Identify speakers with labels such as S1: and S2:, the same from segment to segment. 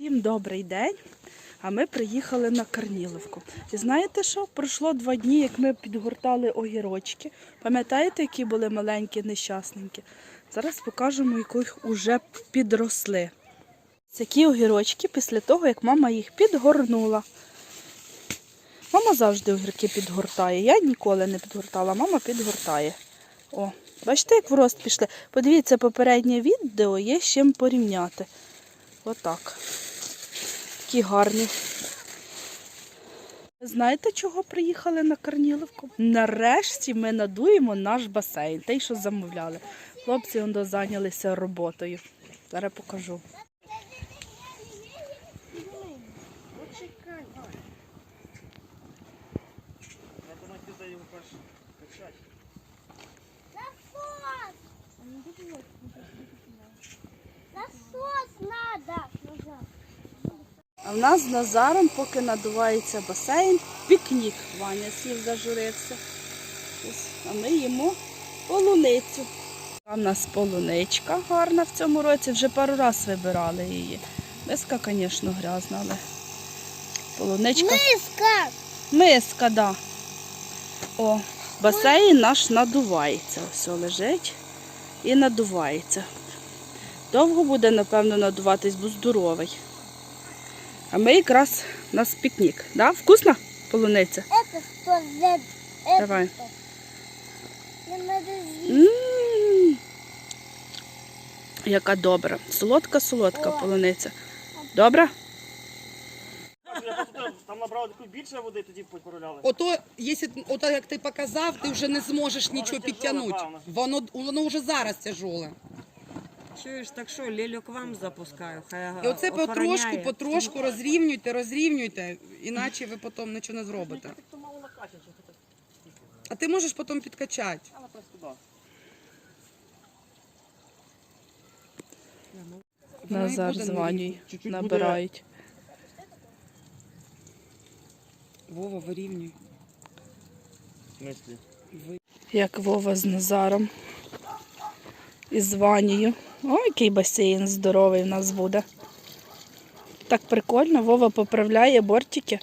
S1: Всім добрий день. А ми приїхали на Карніловку. І знаєте що? Пройшло два дні, як ми підгортали огірочки. Пам'ятаєте, які були маленькі, нещасненькі? Зараз покажемо, яких уже підросли. Такі огірочки після того, як мама їх підгорнула. Мама завжди огірки підгортає. Я ніколи не підгортала, мама підгортає. О, бачите, як в рост пішли. Подивіться, попереднє відео є з чим порівняти. Отак. Такі гарні. Знаєте, чого приїхали на Карніловку? Нарешті ми надуємо наш басейн, той, що замовляли. Хлопці он зайнялися роботою. Зараз покажу.
S2: Насос надо.
S1: А в нас з Назаром, поки надувається басейн, пікнік. Ваня сів зажурився. А ми їмо полуницю. А в нас полуничка гарна в цьому році, вже пару разів вибирали її. Миска, звісно, грязна, але полуничка.
S2: Миска.
S1: Миска, да. О, басейн наш надувається. Все лежить і надувається. Довго буде, напевно, надуватись, бо здоровий. А ми якраз у нас пікнік. Да? Вкусна полуниця?
S2: Это что за... Это
S1: Давай.
S2: что? Мне надо съесть.
S1: М. Яка добра. Солодка-солодка
S2: О.
S1: полуниця. Добра?
S3: Я просто там набрали таку більше води, тоді поруляли.
S4: Ото, якщо ото як ти показав, ти вже не зможеш нічого
S3: тяжеле,
S4: підтягнути.
S3: правда.
S4: Воно воно вже зараз тяжоле.
S5: Чуєш, так що, Лелю к вам запускаю, хай
S4: І оце потрошку,
S5: охороняє.
S4: потрошку розрівнюйте, розрівнюйте, іначе ви потім нічого не зробите.
S3: Хто мало накачан, що це?
S4: А ти можеш потім підкачати. Воно і
S1: Назар
S4: буде
S1: набирають.
S4: Вова, вирівнюй. Ви-
S1: Як Вова з Назаром. І з Ванією. О, який басейн здоровий в нас буде. Так прикольно, Вова поправляє бортики,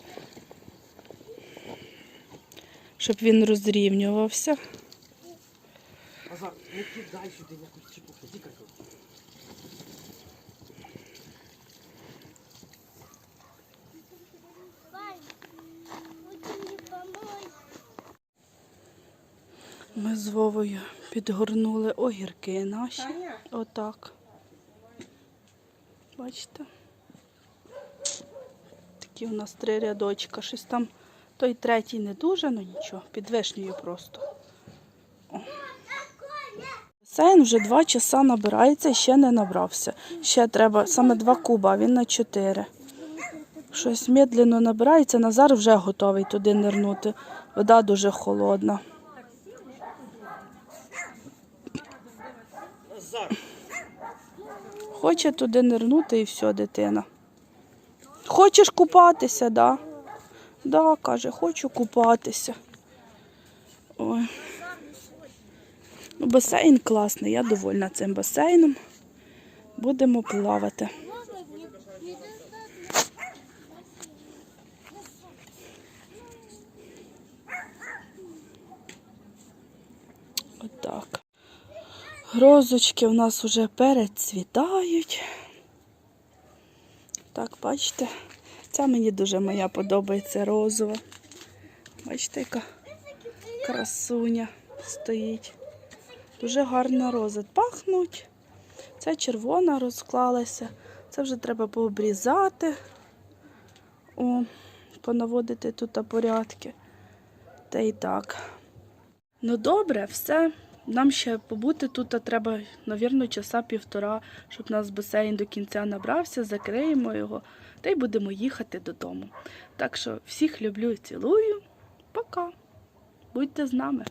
S1: щоб він розрівнювався.
S3: Азар, не кидай сюди якусь чепуху,
S1: Ми з Вовою підгорнули огірки наші. Отак. Бачите? Такі у нас три рядочка. Щось там той третій не дуже, ну нічого, під вишнею просто. О. Басейн вже два часа набирається і ще не набрався. Ще треба саме два куба, він на чотири. Щось медленно набирається, Назар вже готовий туди нирнути. Вода дуже холодна. Хоче туди нирнути і все, дитина. Хочеш купатися, да? Да, каже, хочу купатися. Ой. Ну, басейн класний, я довольна цим басейном. Будемо плавати. Отак. Розочки у нас вже перецвітають. Так, бачите, ця мені дуже моя подобається розова. Бачите, яка красуня стоїть. Дуже гарна роза. Пахнуть. Ця червона розклалася. Це вже треба пообрізати. О, понаводити тут порядки. Та й так. Ну добре, все. Нам ще побути тут треба, навірно, часа півтора, щоб нас басейн до кінця набрався, закриємо його та й будемо їхати додому. Так що всіх люблю і цілую. Пока. Будьте з нами.